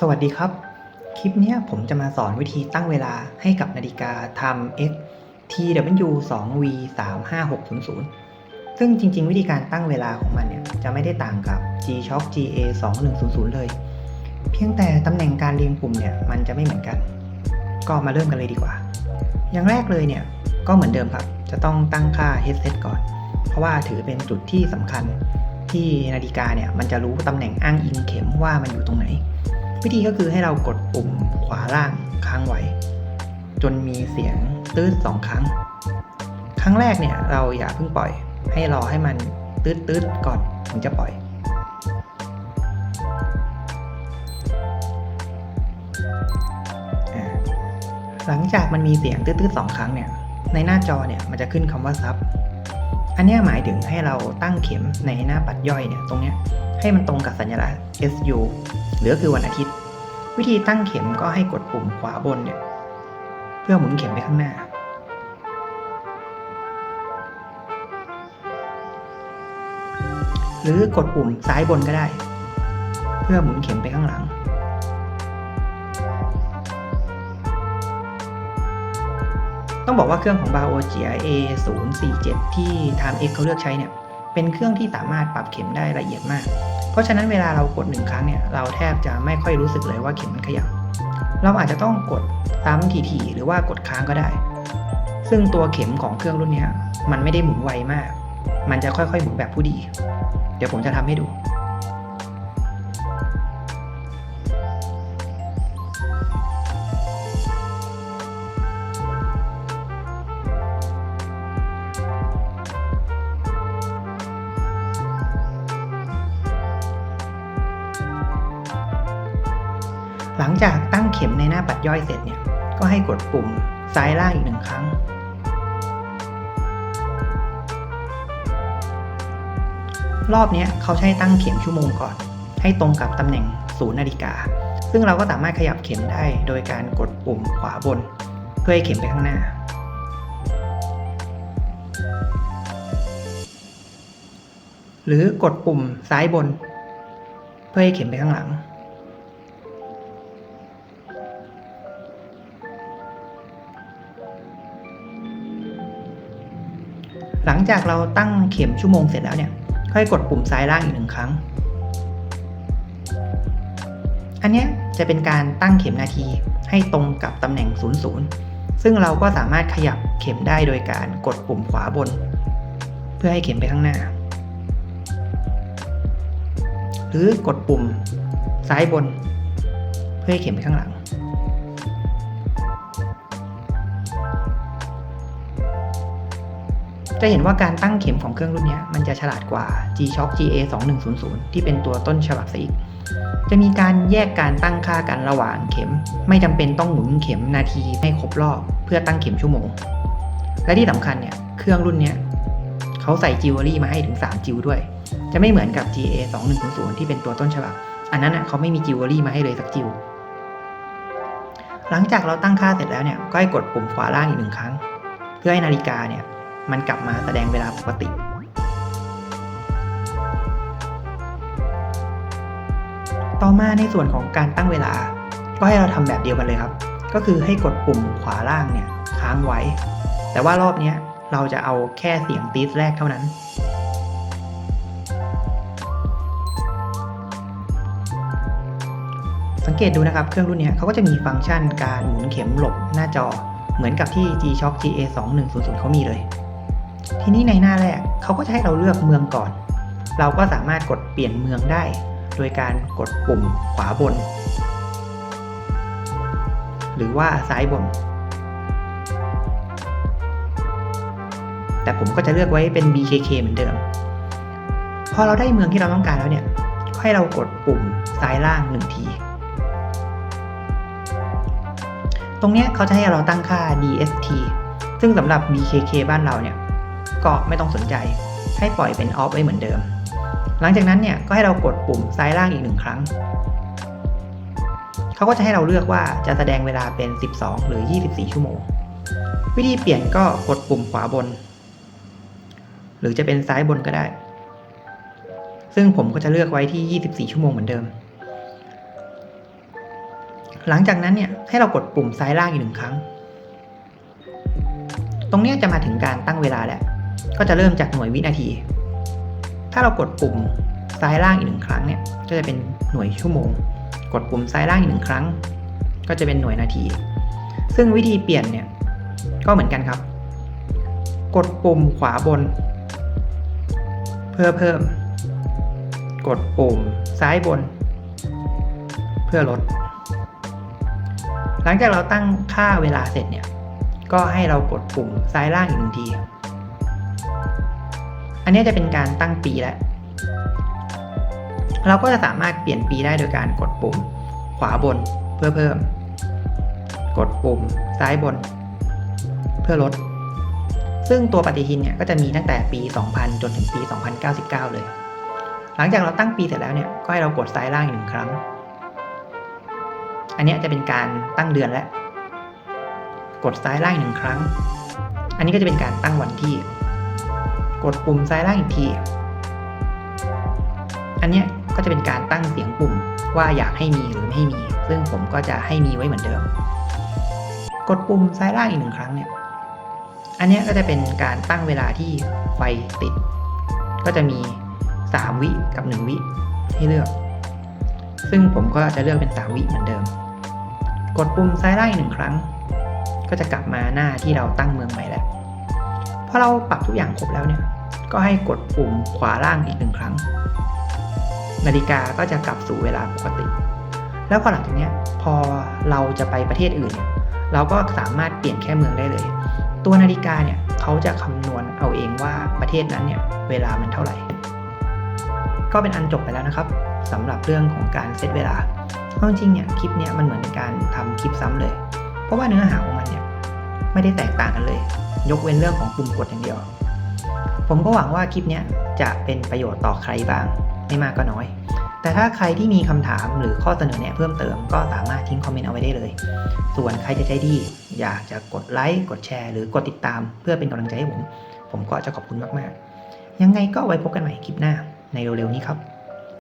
สวัสดีครับ คลิปนี้ผมจะมาสอนวิธีตั้งเวลาให้กับนาฬิกา Time X TW 2 V 3 5 6 0 0 ซึ่งจริง ๆ วิธีการตั้งเวลาของมันเนี่ย จะไม่ได้ต่างกับ G-Shock GA 2 1 0 0 เลย เพียงแต่ตำแหน่งการเรียงปุ่มเนี่ย มันจะไม่เหมือนกัน ก็มาเริ่มกันเลยดีกว่า อย่างแรกเลยเนี่ย ก็เหมือนเดิมครับ จะต้องตั้งค่า headset ก่อน เพราะว่าถือเป็นจุดที่สำคัญที่นาฬิกาเนี่ยมันจะรู้ตำแหน่งอ้างอิงเข็มว่ามันอยู่ตรงไหน วิธีก็คือให้เรากดปุ่มขวาล่างค้างไว้ จนมีเสียงตืดสองครั้ง ครั้งแรกเนี่ยเราอย่าเพิ่งปล่อย ให้รอให้มันตืดตืดก่อนถึงจะปล่อย หลังจากมันมีเสียงตืดๆสองครั้งเนี่ย ในหน้าจอเนี่ยมันจะขึ้นคำว่าซับ อันนี้หมายถึงให้เราตั้งเข็มในหน้าปัดย่อยเนี่ยตรงเนี้ยให้มันตรงกับสัญลักษณ์ SU หรือคือวันอาทิตย์ วิธีตั้งเข็มก็ให้กดปุ่มขวาบนเนี่ยเพื่อหมุนเข็มไปข้างหน้า หรือกดปุ่มซ้ายบนก็ได้ เพื่อหมุนเข็มไปข้างหลัง ต้องบอกว่าเครื่องของ b a o g i A 0 4 7 ที่ Time X เขาเลือกใช้เนี่ย เป็นเครื่องที่สามารถปรับเข็มได้ละเอียดมาก เพราะฉะนั้นเวลาเรากดหนึ่งครั้งเนี่ย เราแทบจะไม่ค่อยรู้สึกเลยว่าเข็มมันขยับ เราอาจจะต้องกดซ้ำทีๆหรือว่ากดค้างก็ได้ ซึ่งตัวเข็มของเครื่องรุ่นนี้มันไม่ได้หมุนไวมาก มันจะค่อยๆหมุนแบบผู้ดี เดี๋ยวผมจะทำให้ดู หลังจากตั้งเข็มในหน้าปัดย่อยเสร็จเนี่ย ก็ให้กดปุ่มซ้ายล่างอีกหนึ่งครั้ง รอบนี้เขาใช้ตั้งเข็มชั่วโมงก่อน ให้ตรงกับตำแหน่งศูนย์นาฬิกา ซึ่งเราก็สามารถขยับเข็มได้โดยการกดปุ่มขวาบน เพื่อให้เข็มไปข้างหน้า หรือกดปุ่มซ้ายบน เพื่อให้เข็มไปข้างหลัง หลังจากเราตั้งเข็มชั่วโมงเสร็จแล้วเนี่ย ค่อยกดปุ่มซ้ายล่างอีกหนึ่งครั้ง อันนี้จะเป็นการตั้งเข็มนาทีให้ตรงกับตำแหน่ง 00 ซึ่งเราก็สามารถขยับเข็มได้โดยการกดปุ่มขวาบน เพื่อให้เข็มไปข้างหน้า หรือกดปุ่มซ้ายบน เพื่อให้เข็มไปข้างหลัง จะเห็นว่าการตั้งเข็มของเครื่องรุ่นนี้มันจะฉลาดกว่า G-Shock GA 2100ที่เป็นตัวต้นฉบับซะอีก จะมีการแยกการตั้งค่ากันระหว่างเข็ม ไม่จำเป็นต้องหมุนเข็มนาทีให้ครบรอบเพื่อตั้งเข็มชั่วโมง และที่สำคัญเนี่ยเครื่องรุ่นนี้เขาใส่จิวเวลรี่มาให้ถึง 3 จิวด้วย จะไม่เหมือนกับ GA 2100ที่เป็นตัวต้นฉบับ อันนั้นน่ะเขาไม่มีจิวเวลรี่มาให้เลยสักจิวหลังจากเราตั้งค่าเสร็จแล้วเนี่ยก็ให้กดปุ่มขวาล่างอีกหนึ่งครั้ง เพื่อให้นาฬิกาเนี่ย มันกลับมาแสดงเวลาปกติต่อมาในส่วนของการตั้งเวลา ก็ให้เราทำแบบเดียวกันเลยครับ ก็คือให้กดปุ่มขวาล่างเนี่ยค้างไว้ แต่ว่ารอบนี้เราจะเอาแค่เสียงตีสแรกเท่านั้น สังเกตดูนะครับเครื่องรุ่นนี้เขาก็จะมีฟังก์ชันการหมุนเข็มหลบหน้าจอ เหมือนกับที่ G-Shock GA 2100 เขามีเลย ทีนี้ในหน้าแรกเขาก็จะให้เราเลือกเมืองก่อน เราก็สามารถกดเปลี่ยนเมืองได้ โดยการกดปุ่มขวาบน หรือว่าซ้ายบน แต่ผมก็จะเลือกไว้เป็น BKK เหมือนเดิม พอเราได้เมืองที่เราต้องการแล้วเนี่ย ให้เรากดปุ่มซ้ายล่างหนึ่งที ตรงนี้เขาจะให้เราตั้งค่า DST ซึ่งสำหรับ BKK บ้านเราเนี่ย ก็ไม่ต้องสนใจ ให้ปล่อยเป็นออฟไว้เหมือนเดิม หลังจากนั้นเนี่ยก็ให้เรากดปุ่มซ้ายล่างอีกหนึ่งครั้ง เขาก็จะให้เราเลือกว่าจะแสดงเวลาเป็น 12 หรือ 24 ชั่วโมง วิธีเปลี่ยนก็กดปุ่มขวาบน หรือจะเป็นซ้ายบนก็ได้ ซึ่งผมก็จะเลือกไว้ที่ 24 ชั่วโมงเหมือนเดิม หลังจากนั้นเนี่ยให้เรากดปุ่มซ้ายล่างอีกหนึ่งครั้งตรงนี้จะมาถึงการตั้งเวลาแหล้ว ก็จะเริ่มจากหน่วยวินาที ถ้าเรากดปุ่มซ้ายล่างอีกหนึ่งครั้งเนี่ย ก็จะเป็นหน่วยชั่วโมง กดปุ่มซ้ายล่างอีกหนึ่งครั้ง ก็จะเป็นหน่วยนาที ซึ่งวิธีเปลี่ยนเนี่ย ก็เหมือนกันครับ กดปุ่มขวาบน เพื่อเพิ่ม กดปุ่มซ้ายบน เพื่อลด หลังจากเราตั้งค่าเวลาเสร็จเนี่ย ก็ให้เรากดปุ่มซ้ายล่างอีกหนึ่งที อันนี้จะเป็นการตั้งปีแล้วเราก็จะสามารถเปลี่ยนปีได้โดยการกดปุ่ม ขวาบนเพื่อเพิ่ม กดปุ่มซ้ายบน เพื่อลด ซึ่งตัวปฏิทินเนี่ยก็จะมีตั้งแต่ปี 2000 จนถึงปี 2099 เลย หลังจากเราตั้งปีเสร็จแล้วเนี่ยก็ให้เรากดซ้ายล่างอีกหนึ่งครั้ง อันนี้จะเป็นการตั้งเดือนแล้วกดซ้ายล่างอีกหนึ่งครั้ง อันนี้ก็จะเป็นการตั้งวันที่ กดปุ่มซ้ายล่างอีกที อันเนี้ยก็จะเป็นการตั้งเสียงปุ่มว่าอยากให้มีหรือไม่ให้มี ซึ่งผมก็จะให้มีไว้เหมือนเดิม กดปุ่มซ้ายล่างอีกหนึ่งครั้งเนี่ย อันนี้ก็จะเป็นการตั้งเวลาที่ไฟติด ก็จะมี 3 วิกับ 1 วิให้เลือก ซึ่งผมก็จะเลือกเป็น 3 วิเหมือนเดิม กดปุ่มซ้ายล่างอีกหนึ่งครั้ง ก็จะกลับมาหน้าที่เราตั้งเมืองใหม่แล้วพอเราปรับทุกอย่างครบแล้วเนี่ย ก็ให้กดปุ่มขวาล่างอีกหนึ่งครั้ง นาฬิกาก็จะกลับสู่เวลาปกติ แล้วพอหลังจากนี้พอเราจะไปประเทศอื่นเนี่ยเราก็สามารถเปลี่ยนแค่เมืองได้เลย ตัวนาฬิกาเนี่ยเขาจะคำนวณเอาเองว่าประเทศนั้นเนี่ยเวลามันเท่าไหร่ ก็เป็นอันจบไปแล้วนะครับสำหรับเรื่องของการเซตเวลาเอาจริงเนี่ยคลิปเนี่ยมันเหมือนเป็นการทำคลิปซ้ำเลย เพราะว่าเนื้อหาของมันเนี่ยไม่ได้แตกต่างกันเลย ยกเว้นเรื่องของปุ่มกดอย่างเดียว ผมก็หวังว่าคลิปนี้จะเป็นประโยชน์ต่อใครบ้าง ไม่มากก็น้อย แต่ถ้าใครที่มีคำถามหรือข้อเสนอแนะเพิ่มเติมก็สามารถทิ้งคอมเมนต์เอาไว้ได้เลย ส่วนใครจะใจดี อยากจะกดไลค์กดแชร์ หรือกดติดตาม เพื่อเป็นกำลังใจให้ผม ผมก็จะขอบคุณมากๆ ยังไงก็ไว้พบกันใหม่คลิปหน้าในเร็วๆนี้ครับ